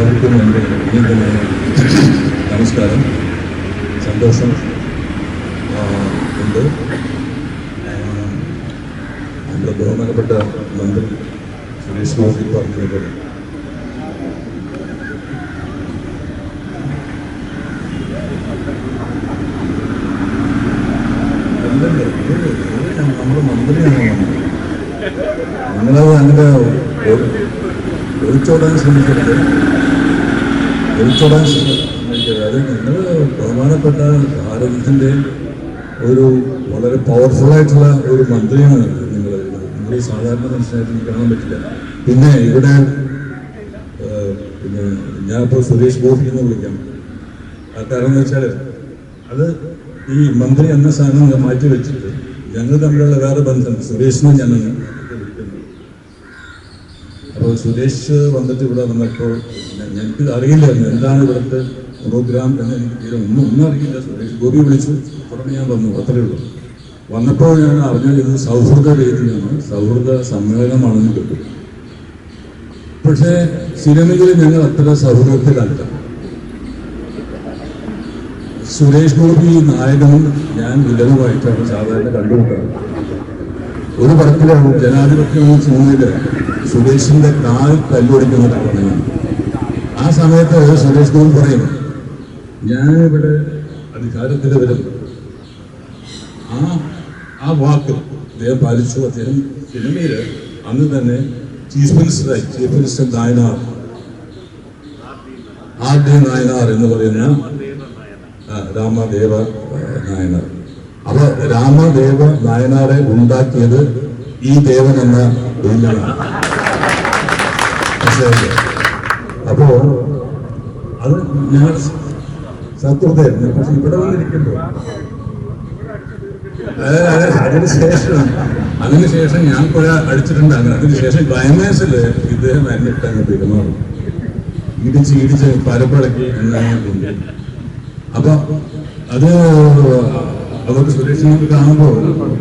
എല്ലാവർക്കും എന്റെ നമസ്കാരം. സന്തോഷം ഉണ്ട്. നമ്മുടെ ബഹുമാനപ്പെട്ട മന്ത്രി സുരേഷ് ഗോപി പറഞ്ഞതുപോലെ. നമ്മുടെ അങ്ങനെ ഒഴിച്ചോടാൻ ശ്രമിക്കരുത് ഒളിച്ചോടാൻ ശ്രമിക്കരുത് അത് നിങ്ങൾ ബഹുമാനപ്പെട്ട ഭാരതത്തിന്റെ ഒരു വളരെ പവർഫുള്ളായിട്ടുള്ള ഒരു മന്ത്രിയാണ് നിങ്ങൾ നിങ്ങൾ സാധാരണ മനുഷ്യനായിട്ട് എനിക്ക് കാണാൻ പറ്റില്ല പിന്നെ ഇവിടെ പിന്നെ ഞാനിപ്പോൾ സുരേഷ് ഗോപി എന്ന് വിളിക്കാം ആ കാരണം എന്ന് വെച്ചാൽ അത് ഈ മന്ത്രി എന്ന സാധനം മാറ്റി വെച്ചിട്ട് ഞങ്ങൾ തമ്മിലുള്ള വേറെ ബന്ധം സുരേഷിനും ഞങ്ങൾ അപ്പോൾ സുരേഷ് വന്നിട്ട് ഇവിടെ വന്നപ്പോൾ ഞങ്ങൾക്ക് അറിയില്ലായിരുന്നു എന്താണ് ഇവിടുത്തെ പ്രോഗ്രാം എന്ന് എനിക്ക് ഒന്നും ഒന്നും അറിയില്ല. സുരേഷ് ഗോപി വിളിച്ചു. ഉടനെ ഞാൻ വന്നു. അത്രയേ ഉള്ളൂ. വന്നപ്പോൾ ഞാൻ അറിഞ്ഞത് ഇത് സൗഹൃദ വേദിയാണ്. സൗഹൃദ സമ്മേളനമാണെന്ന് കേട്ടു. പക്ഷേ സിനിമയിൽ ഞങ്ങൾ അത്ര സൗഹൃദത്തിലല്ല. സുരേഷ് ഗോപി നായകനും ഞാൻ വില്ലനുമായിട്ടാണ് സാധാരണ കണ്ടുകൊണ്ടാണ് ഒരു പടത്തിലാണ് ജനാധിപത്യം എന്ന സിനിമയിൽ സുരേഷിന്റെ കാൽ തല്ലൊടിക്കുന്ന പടമാണ് ആ സമയത്ത് സുരേഷ് ഗോപി പറയും ഞാൻ ഇവിടെ അധികാരത്തിൽ വരും ആ ആ വാക്ക് അദ്ദേഹം പാലിച്ചു. അദ്ദേഹം സിനിമയിൽ അന്ന് തന്നെ chief മിനിസ്റ്ററായി. Chief minister Nayanar. R D Nayanar എന്ന് പറയുന്ന രാമദേവ നായനാർ. അപ്പൊ രാമദേവ നായനാരെ ഉണ്ടാക്കിയത് ഈ ദേവൻ എന്ന വില്ലനാണ് മനസ്സിലായില്ലേ? അപ്പോ അത് ഞങ്ങൾ സത്യതായിരുന്നു പക്ഷെ ഇവിടെ വന്നിരിക്കുമ്പോ. അതിനുശേഷം അതിനുശേഷം ഞാൻ കുറെ അടിച്ചിട്ടുണ്ട്. അങ്ങനെ അതിനുശേഷം ക്ലൈമാക്സിൽ ഇദ്ദേഹം എന്നിട്ട് അങ്ങ് പെരുമാറും. ഇടിച്ച് ഇടിച്ച് പരപ്പിളക്കി എന്നുണ്ട് അപ്പൊ അത് അതൊക്കെ സുരേഷിനൊക്കെ കാണുമ്പോൾ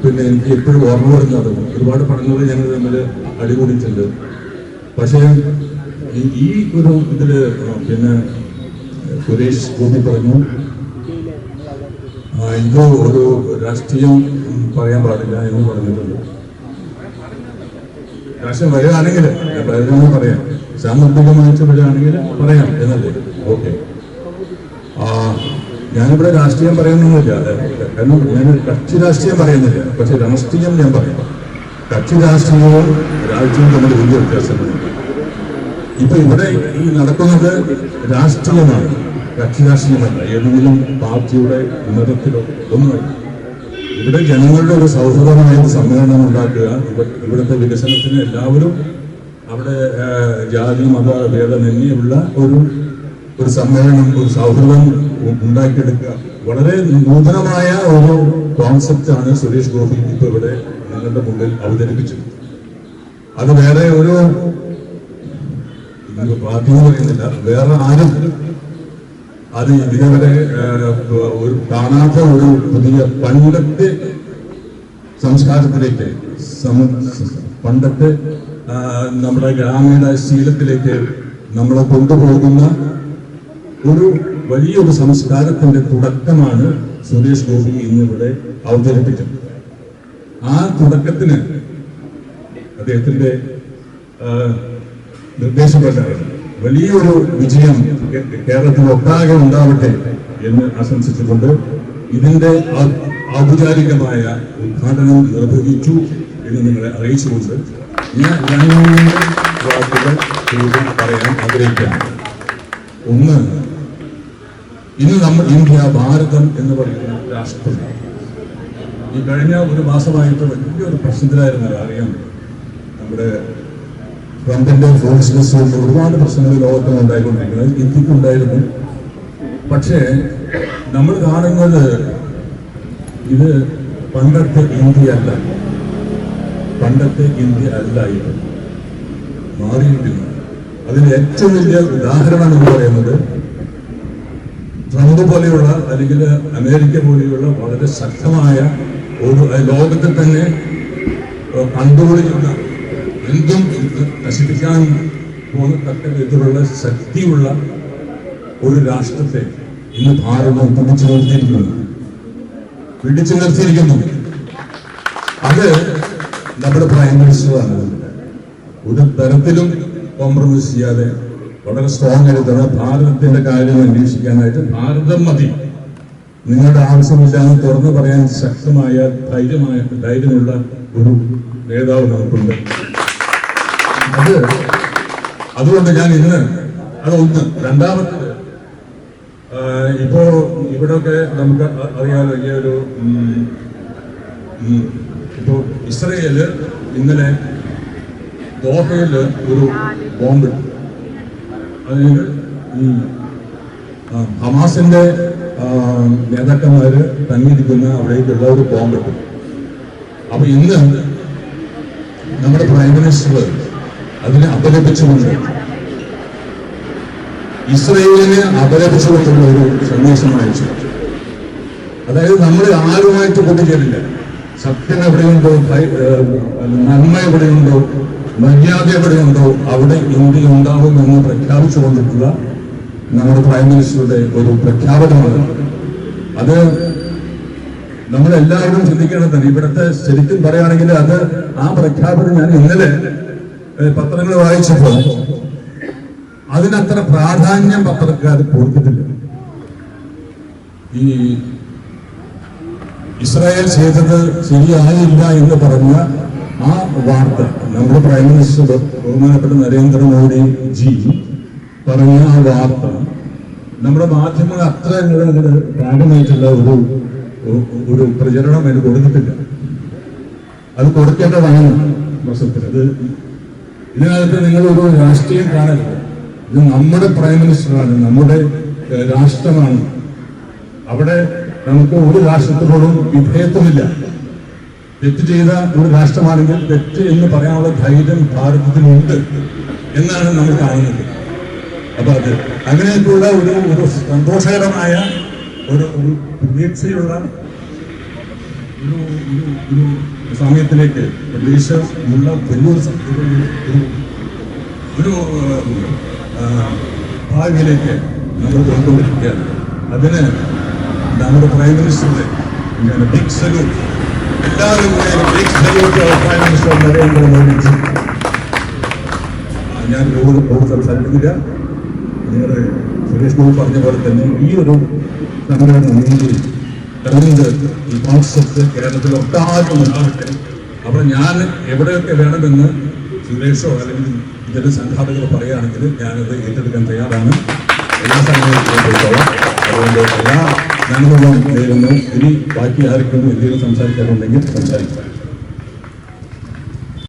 പിന്നെ എനിക്ക് എപ്പോഴും ഓർമ്മ വരുന്നത് ഒരുപാട് പടങ്ങൾ ഞങ്ങൾ തമ്മിൽ അടികൂടിയിട്ടുണ്ട്. പക്ഷേ ഈ- ഒരു ഇതിൽ പിന്നെ സുരേഷ് ഗോപി പറഞ്ഞു ഇത് ഒരു രാഷ്ട്രീയം പറയാൻ പാടില്ല എന്ന് പറഞ്ഞിട്ടുണ്ട്. രാഷ്ട്രീയം വരികയാണെങ്കിൽ പ്രയോജനം പറയാം. സാമ്പത്തികമായിട്ട് വരികയാണെങ്കിൽ പറയാം എന്നല്ലേ? ഓക്കെ. ഞാനിവിടെ രാഷ്ട്രീയം പറയുന്നൊന്നുമില്ല. കാരണം ഞാൻ കക്ഷി രാഷ്ട്രീയം പറയുന്നില്ല. പക്ഷെ രാഷ്ട്രീയം ഞാൻ പറയാം. കക്ഷി രാഷ്ട്രീയവും രാജ്യവും തമ്മിൽ വലിയ വ്യത്യാസമുണ്ട്. ഇപ്പൊ ഇവിടെ ഈ നടക്കുന്നത് രാഷ്ട്രീയമാണ്. കക്ഷി രാഷ്ട്രീയമല്ല. ഏതെങ്കിലും പാർട്ടിയുടെ ഉന്നതത്തിലോ ഒന്നുമല്ല. ഇവിടെ ജനങ്ങളുടെ ഒരു സൗഹൃദമായ സമ്മേളനം ഉണ്ടാക്കുക. ഇവ- ഇവിടുത്തെ വികസനത്തിന് എല്ലാവരും അവിടെ ജാതി മത ഭേദമന്യുള്ള ഒരു ഒരു സമ്മേളനം ഒരു സൗഹൃദം ഉണ്ടാക്കിയെടുക്കുക. വളരെ നൂതനമായ ഒരു കോൺസെപ്റ്റാണ് സുരേഷ് ഗോപി ഇപ്പൊ ഇവിടെ നിങ്ങളുടെ മുമ്പിൽ അവതരിപ്പിച്ചത്. അത് വേറെ ഒരു ഇത് പാർട്ടി എന്ന് പറയുന്നില്ല. വേറെ ആരും അത് ഇതിനവരെ ഒരു കാണാത്ത ഒരു പുതിയ പണ്ടത്തെ സംസ്കാരത്തിലേക്ക് പണ്ടത്തെ നമ്മുടെ ഗ്രാമീണ ശീലത്തിലേക്ക് നമ്മളെ കൊണ്ടുപോകുന്ന ഒരു വലിയൊരു സംസ്കാരത്തിന്റെ തുടക്കമാണ് സുരേഷ് ഗോപി ഇന്നിവിടെ അവതരിപ്പിച്ചത്. ആ തുടക്കത്തിന് അദ്ദേഹത്തിന്റെ ആ, വലിയൊരു വിജയം കേരളത്തിൽ ഒട്ടാകെ ഉണ്ടാവട്ടെ എന്ന് ആശംസിച്ചുകൊണ്ട് ഇതിന്റെ ഔപചാരികമായ ഉദ്ഘാടനം നിർവഹിച്ചു എന്ന് നിങ്ങളെ അറിയിച്ചുകൊണ്ട് ഞാൻ രണ്ട് വാക്കുകൾ പറയാൻ ആഗ്രഹിക്കുകയാണ്. ഒന്ന് ഇന്ന് നമ്മൾ ഇന്ത്യ ഭാരതം എന്ന് പറയുന്ന രാഷ്ട്രം. ഈ കഴിഞ്ഞ ഒരു മാസമായിട്ട് വലിയൊരു പ്രശ്നത്തിലായിരുന്നു അറിയാം. നമ്മുടെ ട്രംപിന്റെ ഫോഴ്സ് ഒരുപാട് പ്രശ്നങ്ങൾ ലോകത്തിന് ഉണ്ടായിക്കൊണ്ടിരിക്കുന്നത് ഇന്ത്യക്കുണ്ടായിരുന്നു. പക്ഷേ നമ്മൾ കാണുന്നത് ഇത് പണ്ടത്തെ ഇന്ത്യ അല്ല. പണ്ടത്തെ ഇന്ത്യ അല്ല ഇത് മാറിയിരിക്കുന്നു. അതിന് ഏറ്റവും വലിയ ഉദാഹരണം എന്ന് പറയുന്നത് ട്രംപ് പോലെയുള്ള അല്ലെങ്കിൽ അമേരിക്ക പോലെയുള്ള വളരെ ശക്തമായ ഒരു ലോകത്തെ തന്നെ കണ്ടുപിടിക്കുന്ന എന്തും നശിപ്പിക്കാൻ പോകത്തക്ക വിധത്തിലുള്ള ശക്തിയുള്ള ഒരു രാഷ്ട്രത്തെ ഇന്ന് ഭാരതം പിടിച്ചു നിർത്തിയിരിക്കുന്നു. പിടിച്ചു നിർത്തിയിരിക്കുന്നു. അത് നമ്മുടെ പ്രൈം മിനിസ്റ്ററാണ്. ഒരു തരത്തിലും കോംപ്രമൈസ് ചെയ്യാതെ വളരെ സ്ട്രോങ് ആയിട്ട് ഭാരതത്തിന്റെ കാര്യം അന്വേഷിക്കാനായിട്ട് ഭാരതം മതി. നിങ്ങളുടെ ആവശ്യമില്ലാന്ന് തുറന്നു പറയാൻ ശക്തമായ ധൈര്യമായ ധൈര്യമുള്ള ഒരു നേതാവ് നമുക്കുണ്ട്. അത് അതുകൊണ്ട് ഞാൻ ഇന്ന് അതൊന്ന് രണ്ടാമത്തത് ഇപ്പോ ഇവിടെയൊക്കെ നമുക്ക് അറിയാലോ ഈ ഒരു ഇപ്പോ ഇസ്രയേൽ ഇന്നലെ ദോഹയിൽ ഒരു ബോംബ് അതിന് ഹമാസിന്റെ നേതാക്കന്മാര് തങ്ങിയിരിക്കുന്ന അവിടേക്കുള്ള ഒരു ബോംബ് അപ്പൊ ഇന്ന് നമ്മുടെ പ്രൈം മിനിസ്റ്റർ അതിനെ അപലപിച്ചുകൊണ്ട് ഇസ്രയേലിനെ അപലപിച്ചുകൊണ്ടുള്ള ഒരു സന്ദേശം അയച്ചു. അതായത് നമ്മൾ ആരുമായിട്ട് കൂട്ടിച്ചേരില്ല സത്യം എവിടെയുണ്ടോ നന്മ എവിടെയുണ്ടോ മര്യാദ എവിടെയുണ്ടോ അവിടെ ഇന്ത്യ ഉണ്ടാവുമെന്ന് പ്രഖ്യാപിച്ചുകൊണ്ടിട്ടുള്ള നമ്മുടെ പ്രൈം മിനിസ്റ്ററുടെ ഒരു പ്രഖ്യാപനമാണ്. അത് നമ്മളെല്ലാവരും ചിന്തിക്കേണ്ടതാണ് ഇവിടുത്തെ ശരിക്കും പറയുകയാണെങ്കിൽ അത് ആ പ്രഖ്യാപനം ഞാൻ ഇന്നലെ പത്രങ്ങൾ വായിച്ചപ്പോൾ അതിനത്ര പ്രാധാന്യം പത്രക്കാർ കൊടുത്തിട്ടില്ല. ഈ ഇസ്രായേൽ ചെയ്തത് ശരിയായില്ല എന്ന് പറഞ്ഞ ആ വാർത്ത നമ്മുടെ പ്രൈം മിനിസ്റ്റർ ബഹുമാനപ്പെട്ട നരേന്ദ്രമോദി ജി പറഞ്ഞ ആ വാർത്ത നമ്മുടെ മാധ്യമങ്ങൾ അത്ര അങ്ങോട്ട് പ്രാഗമായിട്ടുള്ള ഒരു ഒരു- പ്രചരണം അതിന് കൊടുത്തിട്ടില്ല. അത് കൊടുക്കേണ്ടതാണ് വസത്തിൽ അത് ഇതിനകത്ത് നിങ്ങൾ ഒരു രാഷ്ട്രീയം കാണരുത്. ഇത് നമ്മുടെ പ്രൈം മിനിസ്റ്ററാണ് നമ്മുടെ രാഷ്ട്രമാണ്. അവിടെ നമുക്ക് ഒരു രാഷ്ട്രത്തിനോടും വിധേയത്വമില്ല. തെറ്റ് ചെയ്ത ഒരു രാഷ്ട്രമാണെങ്കിൽ തെറ്റ് എന്ന് പറയാനുള്ള ധൈര്യം ഭാരതത്തിനുണ്ട് എന്നാണ് നമ്മൾ കാണുന്നത്. അപ്പൊ അത് അങ്ങനെയൊക്കെയുള്ള ഒരു ഒരു സന്തോഷകരമായ ഒരു പ്രതീക്ഷയുള്ള ഒരു ഒരു സമയത്തിലേക്ക് പ്രതീക്ഷയുള്ള വലിയൊരു ഒരു- ഭാവിയിലേക്ക് നമ്മൾ കൊണ്ടുകൊണ്ടിരിക്കുകയാണ് അതിന് നമ്മുടെ പ്രൈം മിനിസ്റ്ററുടെ ബിഗ് സല്യൂട്ട് എല്ലാവരും big salute prime minister Narendra Modi ji ഞാൻ കൂടുതൽ കൂടുതൽ സംസാരിക്കുന്നില്ല. നിങ്ങളുടെ സുരേഷ് ഗോപി പറഞ്ഞ പോലെ തന്നെ ഈ ഒരു സംഘടന നീതി തെരഞ്ഞെടുത്ത് ഈ കോൺസെപ്റ്റ് കേരളത്തിൽ ഒട്ടാകെ ഉണ്ടാവട്ടെ അപ്പോൾ ഞാൻ എവിടെയൊക്കെ വേണമെന്ന് സുരേഷോ അല്ലെങ്കിൽ ഇതിന്റെ സംഘാടകർ പറയുകയാണെങ്കിൽ ഞാനത് ഏറ്റെടുക്കാൻ തയ്യാറാണ്. എല്ലാ പോയിക്കോളാം. അതുകൊണ്ട് എല്ലാ ഞാനൊന്നും നേരുന്നു ഇനി ബാക്കി ആർക്കും എന്തെങ്കിലും സംസാരിക്കാനുണ്ടെങ്കിൽ സംസാരിക്കാം.